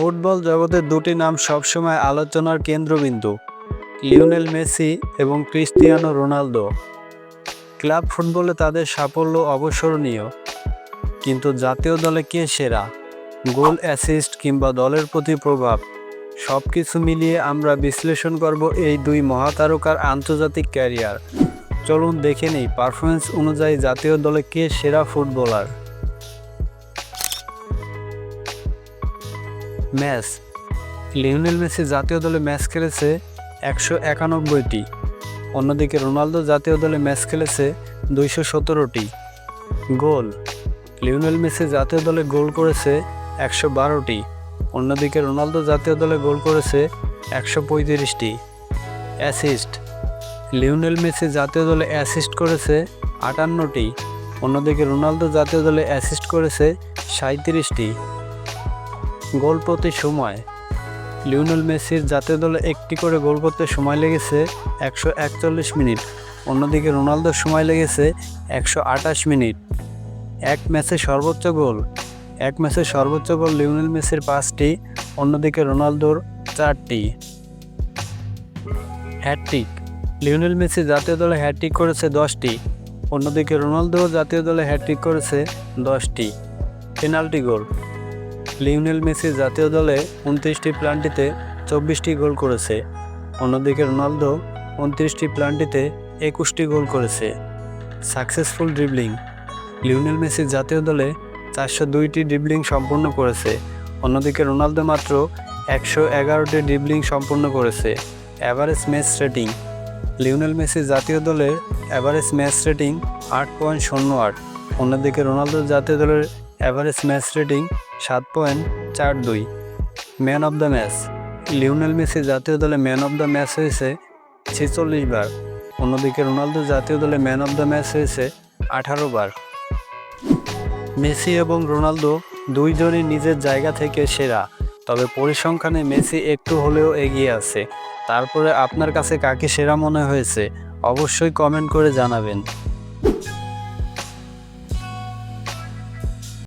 Football জগতের দুটি নাম সবসময় আলোচনার কেন্দ্রবিন্দু, লিওনেল মেসি এবং ক্রিস্টিয়ানো রোনালদো। ক্লাব ফুটবলে তাদের সাফল্য অবসরণীয়, কিন্তু জাতীয় দলে কে সেরা? গোল, অ্যাসিস্ট কিংবা দলের প্রতি প্রভাব? সব কিছু মিলিয়ে আমরা বিশ্লেষণ করব এই দুই মহাতারকার আন্তর্জাতিক ক্যারিয়ার। চলুন দেখে নেই পারফরমেন্স অনুযায়ী জাতীয় দলে কে সেরা ফুটবলার? ম্যাচ। লিওনেল মেসি জাতীয় দলে ম্যাচ খেলেছে একশো একানব্বইটি। অন্যদিকে রোনালদো জাতীয় দলে ম্যাচ খেলেছে দুইশো সতেরোটি। গোল। লিওনেল মেসি জাতীয় দলে গোল করেছে একশো বারোটি। অন্যদিকে রোনালদো জাতীয় দলে গোল করেছে একশো পঁয়ত্রিশটি। অ্যাসিস্ট। লিওনেল মেসি জাতীয় দলে অ্যাসিস্ট করেছে আটান্নটি। অন্যদিকে রোনালদো জাতীয় দলে অ্যাসিস্ট করেছে সাঁত্রিশটি গোল প্রতি সময়। লিওনেল মেসির জাতীয় দলে একটি করে গোল করতে সময় লেগেছে একশো একচল্লিশ মিনিট। অন্যদিকে রোনালদোর সময় লেগেছে একশো আটাশ মিনিট। এক ম্যাচে সর্বোচ্চ গোল। এক ম্যাচে সর্বোচ্চ গোল লিওনেল মেসির পাঁচটি, অন্যদিকে রোনালদোর চারটি। হ্যাটট্রিক। লিওনেল মেসি জাতীয় দলে হ্যাটট্রিক করেছে দশটি, অন্যদিকে রোনালদো জাতীয় দলে হ্যাটট্রিক করেছে দশটি। পেনাল্টি গোল। লিওনেল মেসি জাতীয় দলে উনত্রিশটি প্লান্টিতে চব্বিশটি গোল করেছে। অন্যদিকে রোনালদো উনত্রিশটি প্লান্টিতে একুশটি গোল করেছে। Successful dribbling. লিওনেল মেসি জাতীয় দলে চারশো দুইটি ড্রিবলিং সম্পূর্ণ করেছে। অন্যদিকে রোনালদো মাত্র একশো এগারোটি ড্রিবলিং সম্পূর্ণ করেছে। Average match rating. Lionel Messi জাতীয় দলের অ্যাভারেজ ম্যাচ রেটিং আট পয়েন্ট শূন্য আট। অন্যদিকে রোনালদো জাতীয় দলের অ্যাভারেজ ম্যাচ রেটিং সাত পয়েন্ট চার দুই। Man of the match Lionel Messi জাতীয় দলে ম্যান অফ দ্য ম্যাচ হয়েছে ছেচল্লিশ বার। অন্যদিকে রোনালদো জাতীয় দলে ম্যান অফ দ্য ম্যাচ হয়েছে আঠারো বার। মেসি এবং রোনালদো দুইজনই নিজের জায়গা থেকে সেরা, তবে পরিসংখ্যানে মেসি একটু হলেও এগিয়ে আছে। তারপরে আপনার কাছে কাকে সেরা মনে হয়েছে, অবশ্যই কমেন্ট করে জানাবেন।